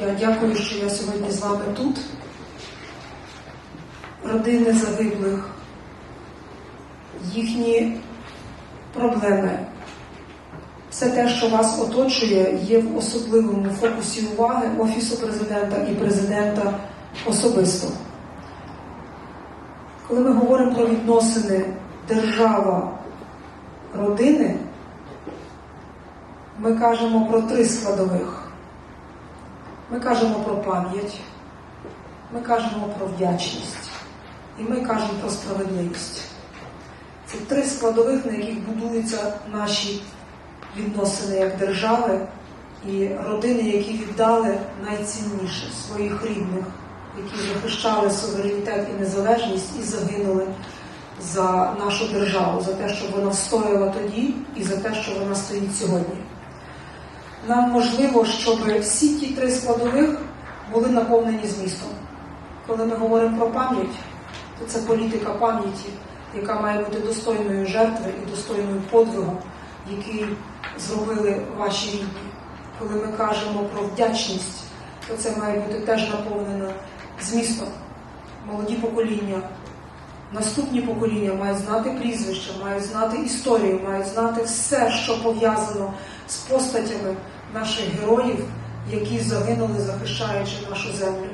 Я дякую, що я сьогодні з вами тут. Родини загиблих, їхні проблеми, все те, що вас оточує, є в особливому фокусі уваги Офісу президента і президента особисто. Коли ми говоримо про відносини держава-родини, ми кажемо про три складових. Ми кажемо про пам'ять, ми кажемо про вдячність і ми кажемо про справедливість. Це три складових, на яких будуються наші відносини як держави і родини, які віддали найцінніше своїх рідних, які захищали суверенітет і незалежність і загинули за нашу державу, за те, щоб вона встояла тоді і за те, що вона стоїть сьогодні. Нам важливо, щоб всі ті три складових були наповнені змістом. Коли ми говоримо про пам'ять, то це політика пам'яті, яка має бути достойною жертви і достойною подвигу, який зробили ваші рідні. Коли ми кажемо про вдячність, то це має бути теж наповнено змістом. Молоді покоління, наступні покоління мають знати прізвища, мають знати історію, мають знати все, що пов'язано з постатями наших героїв, які загинули, захищаючи нашу землю.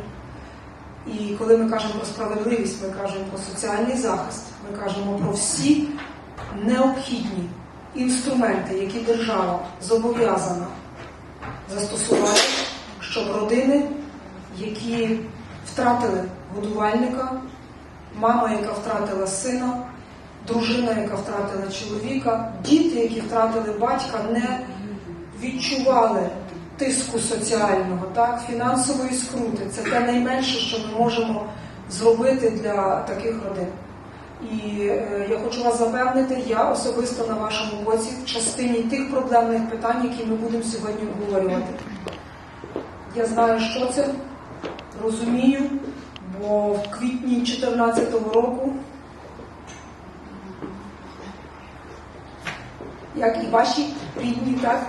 І коли ми кажемо про справедливість, ми кажемо про соціальний захист, ми кажемо про всі необхідні інструменти, які держава зобов'язана застосувати, щоб родини, які втратили годувальника, мама, яка втратила сина, дружина, яка втратила чоловіка, діти, які втратили батька, не відчували тиску соціального, так, фінансової скрути. Це те найменше, що ми можемо зробити для таких родин. І е, я хочу вас запевнити, я особисто на вашому боці в частині тих проблемних питань, які ми будемо сьогодні обговорювати. Я знаю, що це, розумію, бо в квітні 2014 року, як і ваші рідні, так,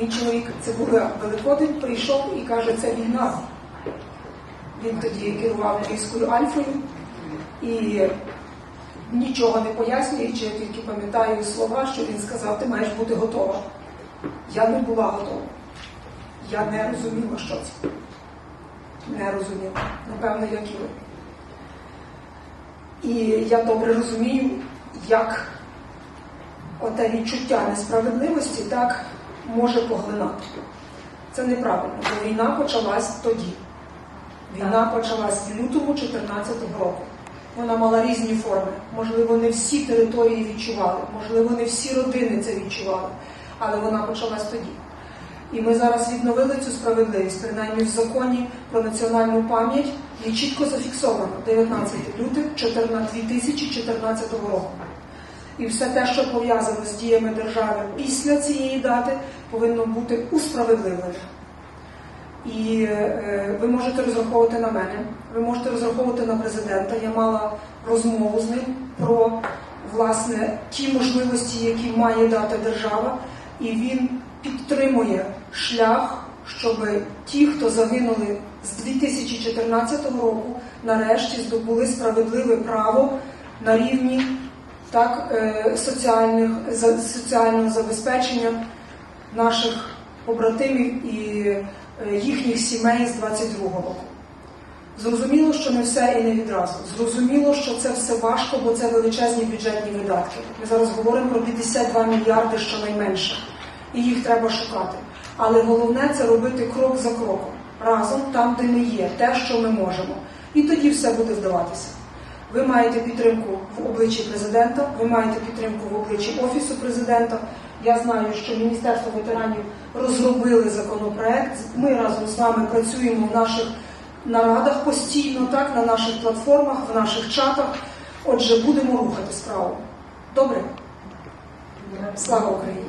мій чоловік, це був Великодень, прийшов і каже, це війна. Він тоді керував Львівською Альфою і нічого не пояснюючи, я тільки пам'ятаю слова, що він сказав, ти маєш бути готова. Я не була готова. Я не розуміла, що це. Не розуміла. Напевно, як і ви. І я добре розумію, як оте відчуття несправедливості так може поглинати. Це неправильно, бо війна почалась тоді. Війна почалась в лютому 2014 року. Вона мала різні форми. Можливо, не всі території відчували, можливо, не всі родини це відчували, але вона почалась тоді. І ми зараз відновили цю справедливість, принаймні в законі про національну пам'ять є чітко зафіксовано 19 лютого 2014 року. І все те, що пов'язано з діями держави після цієї дати, повинно бути усправедливлене. І е, ви можете розраховувати на мене, ви можете розраховувати на президента. Я мала розмову з ним про власне ті можливості, які має дати держава, і він підтримує шлях, щоб ті, хто загинули з 2014 року, нарешті здобули справедливе право на рівні так, е, соціальних, соціального забезпечення наших побратимів і е, їхніх сімей з 22-го року. Зрозуміло, що не все і не відразу. Зрозуміло, що це все важко, бо це величезні бюджетні видатки. Ми зараз говоримо про 52 мільярди щонайменше, і їх треба шукати. Але головне це робити крок за кроком, разом там, де ми є, те, що ми можемо. І тоді все буде вдаватися. Ви маєте підтримку в обличчі президента, ви маєте підтримку в обличчі Офісу президента. Я знаю, що Міністерство ветеранів розробили законопроект. Ми разом з вами працюємо в наших нарадах постійно, так, на наших платформах, в наших чатах. Отже, будемо рухати справу. Добре? Слава Україні!